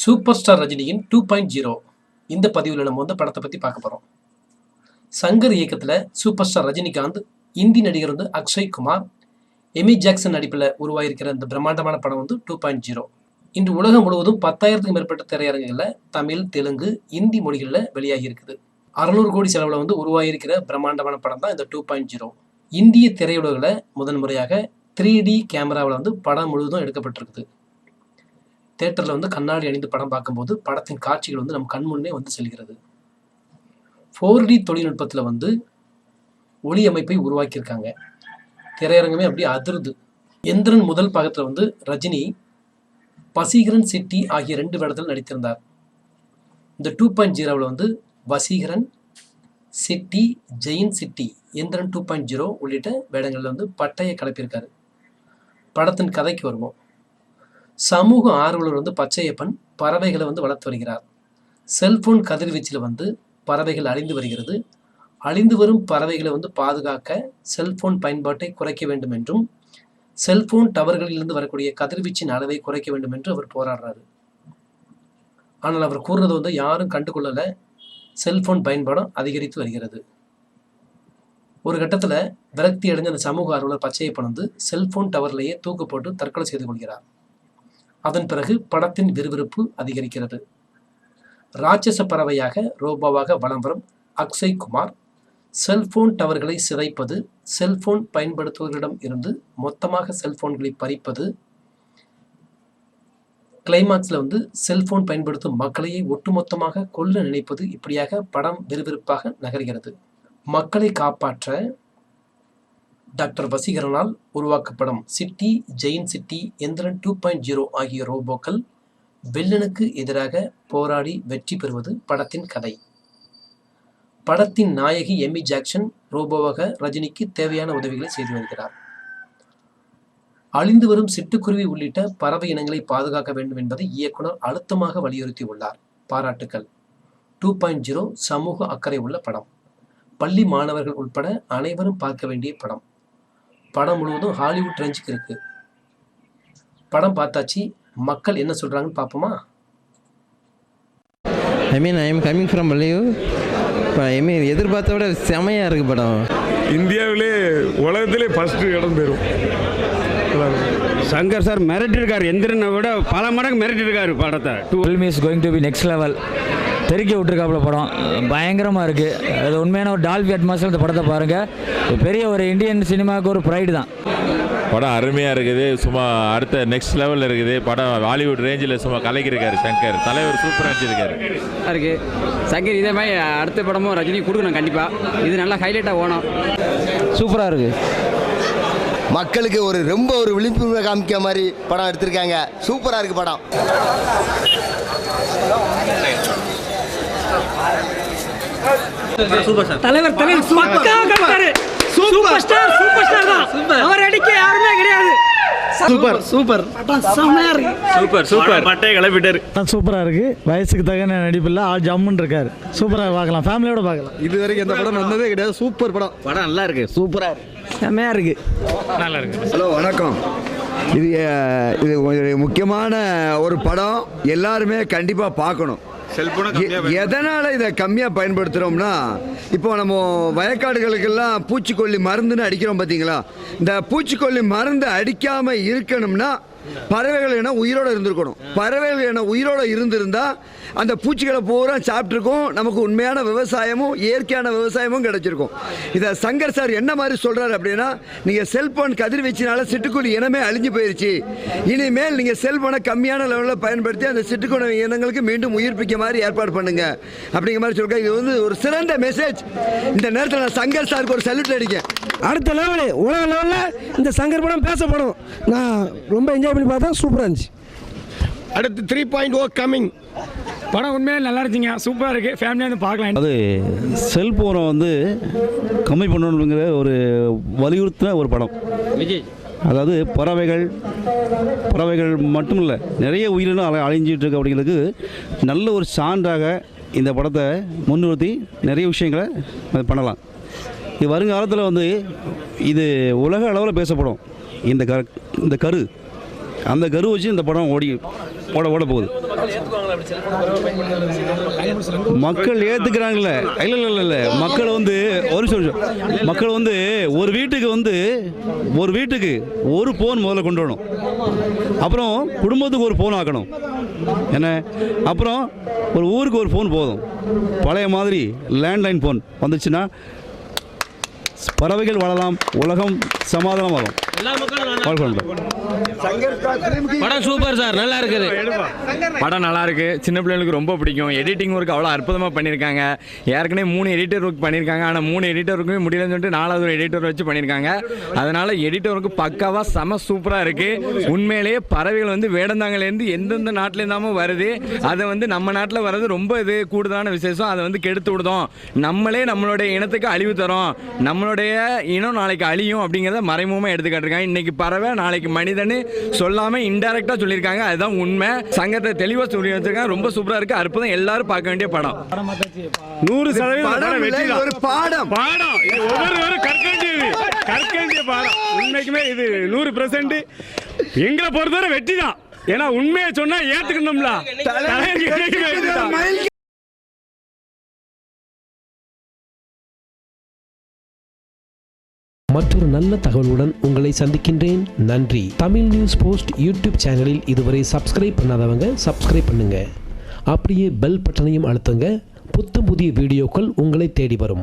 Super star ரஜினியின் two point zero இந்த பதிவில் நம்ம வந்து படத்தை பற்றி பார்க்க போகிறோம் சங்கர் இயக்கத்தில் சூப்பர் ஸ்டார் ரஜினிகாந்த் இந்தி நடிகர் வந்து அக்ஷய் குமார் எமி ஜாக்சன் நடிப்பில் உருவாகியிருக்கிற இந்த பிரம்மாண்டமான படம் வந்து டூ பாயிண்ட் ஜீரோ இன்று உலகம் முழுவதும் பத்தாயிரத்துக்கும் மேற்பட்ட திரையரங்குகளில் தமிழ் தெலுங்கு இந்தி மொழிகளில் வெளியாகி இருக்குது அறநூறு கோடி செலவில் வந்து உருவாகியிருக்கிற பிரம்மாண்டமான படம் தான் இந்த டூ பாயிண்ட் ஜீரோ இந்திய திரையுலகில் முதன் முறையாக த்ரீ டி கேமராவில் வந்து படம் முழுவதும் எடுக்கப்பட்டிருக்குது. தேட்டரில் வந்து கண்ணாடி அணிந்து படம் பார்க்கும்போது படத்தின் காட்சிகள் வந்து நம் கண் முன்னே வந்து செல்கிறது. ஃபோர் டி தொழில்நுட்பத்தில் வந்து ஒளி அமைப்பை உருவாக்கியிருக்காங்க. திரையரங்கமே அப்படியே அதிருது. எந்திரன் முதல் பாகத்தில் வந்து ரஜினி வசீகரன் சிட்டி ஆகிய ரெண்டு வேடத்தில் நடித்திருந்தார். இந்த டூ பாயிண்ட் ஜீரோவில் வந்து Vaseegaran Chitti Jain Chitti Enthiran two point zero உள்ளிட்ட வேடங்களில் வந்து பட்டையை கலப்பியிருக்காரு. படத்தின் கதைக்கு வருவோம். சமூக ஆர்வலர் வந்து பச்சையப்பன் பறவைகளை வந்து வளர்த்து வருகிறார். செல்போன் கதிர்வீச்சில் வந்து பறவைகள் அழிந்து வருகிறது. அழிந்து வரும் பறவைகளை வந்து பாதுகாக்க செல்போன் பயன்பாட்டை குறைக்க வேண்டும் என்றும் செல்போன் டவர்களிலிருந்து வரக்கூடிய கதிர்வீச்சின் அளவை குறைக்க வேண்டும் என்று அவர் போராடுறாரு. ஆனால் அவர் கூறுறது வந்து யாரும் கண்டுகொள்ளல. செல்போன் பயன்பாடும் அதிகரித்து வருகிறது. ஒரு கட்டத்தில் விரக்தி அடைஞ்ச அந்த சமூக ஆர்வலர் பச்சையப்பன் வந்து செல்போன் டவர்லேயே தூக்கு போட்டு தற்கொலை செய்து கொள்கிறார். அதன் பிறகு படத்தின் விறுவிறுப்பு அதிகரிக்கிறது. ராட்சச பறவையாக ரோபோவாக வலம் வரும் அக்ஷய் குமார் செல்போன் டவர்களை சிதைப்பது செல்போன் பயன்படுத்துவர்களிடம் இருந்து மொத்தமாக செல்போன்களை பறிப்பது கிளைமாக்ஸில் வந்து செல்போன் பயன்படுத்தும் மக்களையே ஒட்டுமொத்தமாக கொல்ல நினைப்பது இப்படியாக படம் விறுவிறுப்பாக நகர்கிறது. மக்களை காப்பாற்ற டாக்டர் வசீகரனால் உருவாக்கப்படும் Chitti Jain Chitti Enthiran two point zero ஆகிய ரோபோக்கள் வில்லனுக்கு எதிராக போராடி வெற்றி பெறுவது படத்தின் கதை. படத்தின் நாயகி எம்மி ஜாக்சன் ரோபோவாக ரஜினிக்கு தேவையான உதவிகளை செய்து வருகிறார். அழிந்து வரும் சிட்டுக்குருவி உள்ளிட்ட பறவை இனங்களை பாதுகாக்க வேண்டும் என்பதை இயக்குனர் அழுத்தமாக வலியுறுத்தி உள்ளார். பாராட்டுக்கள். டூ பாயிண்ட் ஜீரோ சமூக அக்கறை உள்ள படம். பள்ளி மாணவர்கள் உட்பட அனைவரும் பார்க்க வேண்டிய படம். படம் முழுவதும் ஹாலிவுட் ரேஞ்சுக்கு இருக்கு. படம் பார்த்தாச்சு. மக்கள் என்ன சொல்றாங்கன்னு பார்ப்போமா? I mean I am coming from இப்போ ஐ மீன் எதிர்பார்த்த விட செமையாக இருக்குது படம். இந்தியாவிலே உலகத்திலே ஃபஸ்ட்டு இடம் பெறும். சங்கர் சார் மிரட்டிருக்காரு எந்திரனை விட பல மடங்கு மிரட்டிருக்காரு படத்தை. Two film is going to be next level தெருக்கி விட்டுருக்காப்புல படம். பயங்கரமாக இருக்குது அது உண்மையான ஒரு டால்பி அட்மாஸ்டர் இந்த படத்தை பாருங்கள் பெரிய ஒரு இந்தியன் சினிமாவுக்கு ஒரு ப்ரைடு தான். படம் அருமையாக இருக்குது. சும்மா அடுத்த நெக்ஸ்ட் லெவலில் இருக்குது. படம் ஹாலிவுட் ரேஞ்சில் சும்மா கலக்கியிருக்காரு சங்கர். தலைவர் சூப்பராக நடிச்சிருக்காரு. இருக்கு. சங்கர் இதே மாதிரி அடுத்த படமும் ரஜினி கொடுக்கணும் கண்டிப்பாக இது நல்லா ஹைலைட்டாக ஓணும். சூப்பராக இருக்குது மக்களுக்கு ஒரு ரொம்ப ஒரு விழிப்புணர்வு காமிக்க மாதிரி படம் எடுத்திருக்காங்க. சூப்பராக இருக்கு படம். தலைவர் தலைவர் பக்கா கட்டாரு சூப்பர். ஸ்டார் சூப்பர் ஸ்டார் தான். அவர் அடிக்க யாருமே கிடையாது. சூப்பர். சூப்பர். இருக்கு. சூப்பர். சூப்பர். பட்டையை கிளப்பிட்டாரு. சூப்பராக இருக்குது வயசுக்கு தகுந்த நடிப்பில் ஆள் ஜம்முன்னு இருக்காரு. சூப்பராக பார்க்கலாம். ஃபேமிலியோட பார்க்கலாம். இது வரைக்கும் இந்த படம் வந்ததே கிடையாது. சூப்பர் படம். படம் நல்லா இருக்குது சூப்பராக இருக்குது செம்மையாக இருக்குது ஹலோ வணக்கம். இது இது முக்கியமான ஒரு படம். எல்லாருமே கண்டிப்பாக பார்க்கணும். எதனால இதை கம்மியாக பயன்படுத்துகிறோம்னா இப்போ நம்ம வயக்காடுகளுக்கெல்லாம் பூச்சிக்கொல்லி மருந்துன்னு அடிக்கிறோம் பார்த்தீங்களா இந்த பூச்சிக்கொல்லி மருந்து அடிக்காமல் இருக்கணும்னா பறவைகள் என உயிரோட இருந்திருக்கணும். பறவைகள் என உயிரோட இருந்திருந்தால் அந்த பூச்சிகளை பூரா சாப்பிட்ருக்கும் நமக்கு உண்மையான விவசாயமும் இயற்கையான விவசாயமும் கிடைச்சிருக்கும். இதை சங்கர் சார் என்ன மாதிரி சொல்றாரு அப்படின்னா நீங்க செல்போன் கதிர்வீச்சினால சிட்டுக்குருவி இனமே அழிஞ்சு போயிருச்சு. இனிமேல் நீங்க செல்போனை கம்மியான லெவலில் பயன்படுத்தி அந்த சிட்டுக்குருவி இனங்களுக்கு மீண்டும் உயிர்ப்பிக்க மாதிரி ஏற்பாடு பண்ணுங்க. அப்படிங்கிற மாதிரி சொல்லுங்க இது வந்து ஒரு சிறந்த மெசேஜ் இந்த நேரத்தில் நான் சங்கர் சாருக்கு ஒரு சல்யூட் அடிக்கேன் அடுத்த லெவலு உலக லெவலில் இந்த சங்கர் படம் பேசப்படும் நான் ரொம்ப என்ஜாய் பண்ணி பார்த்தேன். சூப்பராக இருந்துச்சு. அடுத்து த்ரீ பாயிண்ட் ஓ கம்மிங் படம் உண்மையிலே நல்லா இருந்துச்சுங்க. சூப்பரா இருக்கு. ஃபேமிலியா வந்து பார்க்கலாம். அது செல்போனை வந்து கம்மி பண்ணணுங்கிற ஒரு வலியுறுத்தின ஒரு படம். விஜய். அதாவது பறவைகள் பறவைகள் மட்டும் இல்லை நிறைய உயிரினம் அலை அழிஞ்சிட்டு இருக்கு அப்படிங்கிறதுக்கு நல்ல ஒரு சான்றாக இந்த படத்தை முன்னிறுத்தி நிறைய விஷயங்களை பண்ணலாம். இது வருங்காலத்தில் வந்து இது உலக அளவில் பேசப்படும். இந்த க இந்த கரு. அந்த கரு வச்சு இந்த படம் ஓடி ஓட ஓட போகுது. மக்கள் ஏற்றுக்கிறாங்களே இல்லை இல்லை இல்லை இல்லை. மக்கள் வந்து ஒரு நிமிஷம் மக்கள் வந்து ஒரு வீட்டுக்கு வந்து ஒரு வீட்டுக்கு ஒரு ஃபோன் முதல்ல கொண்டு வரணும். அப்புறம் குடும்பத்துக்கு ஒரு ஃபோன் ஆக்கணும். என்ன? அப்புறம் ஒரு ஊருக்கு ஒரு ஃபோன் போதும். பழைய மாதிரி லேண்ட்லைன் ஃபோன் வந்துச்சுன்னா பறவைகள் வாழலாம் உலகம் சமாதானம் ஆகும் படம் சூப்பர் சார் நல்லா இருக்குது. படம் நல்லா இருக்கு. சின்ன பிள்ளைகளுக்கு ரொம்ப பிடிக்கும். எடிட்டிங் ஒர்க் அவ்வளோ அற்புதமாக பண்ணியிருக்காங்க. ஏற்கனவே மூணு எடிட்டர் ஒர்க் பண்ணியிருக்காங்க. ஆனால் மூணு எடிட்டர் ஒர்க்குமே முடியலன்னு சொல்லிட்டு நாலாவது ஒரு எடிட்டர் வச்சு பண்ணியிருக்காங்க. அதனால எடிட்டர் ஒர்க் பக்காவாக செம சூப்பராக இருக்கு. உண்மையிலேயே பறவைகள் வந்து வேடந்தாங்கலேருந்து எந்தெந்த நாட்டில் இருந்தாமல் வருது. அதை வந்து நம்ம நாட்டில் வர்றது ரொம்ப இது கூடுதலான விசேஷம். அதை வந்து கெடுத்து விடுதோம். நம்மளே நம்மளுடைய இனத்துக்கு அழிவு தரோம். நம்மளுடைய இனம் நாளைக்கு அழியும் அப்படிங்கிறத மறைமுகமாக எடுத்து காட்டிருக்காங்க இன்னைக்கு பறவை நாளைக்கு மனிதன்னு சொல்லாமல் இன்டெரக்டாக சொல்லியிருக்காங்க. அதுதான் உண்மை. சங்கத்தை தெளிவாக சொல்லி வச்சிருக்காங்க. ரொம்ப சூப்பராக இருக்கு. அற்புதம். எல்லாரும் பார்க்க வேண்டிய படம். நூறு சதவீதம் ஒரு பாடம். பாடம். ஒவ்வொரு கற்கண்டியது. கற்கண்டிய பாடம். உண்மைக்குமே இது நூறு பெர்சன்ட் எங்களை பொறுத்தவரை வெற்றி தான் ஏன்னா உண்மையை சொன்னா ஏத்துக்கணும்ல. மற்றொரு நல்ல தகவலுடன் உங்களை சந்திக்கின்றேன். நன்றி. தமிழ் நியூஸ் போஸ்ட் யூடியூப் சேனலில் இதுவரை சப்ஸ்கிரைப் பண்ணாதவங்க சப்ஸ்கிரைப் பண்ணுங்க. அப்படியே பெல் பட்டனையும் அழுத்துங்க. புத்தம் புதிய வீடியோக்கள் உங்களை தேடி வரும்.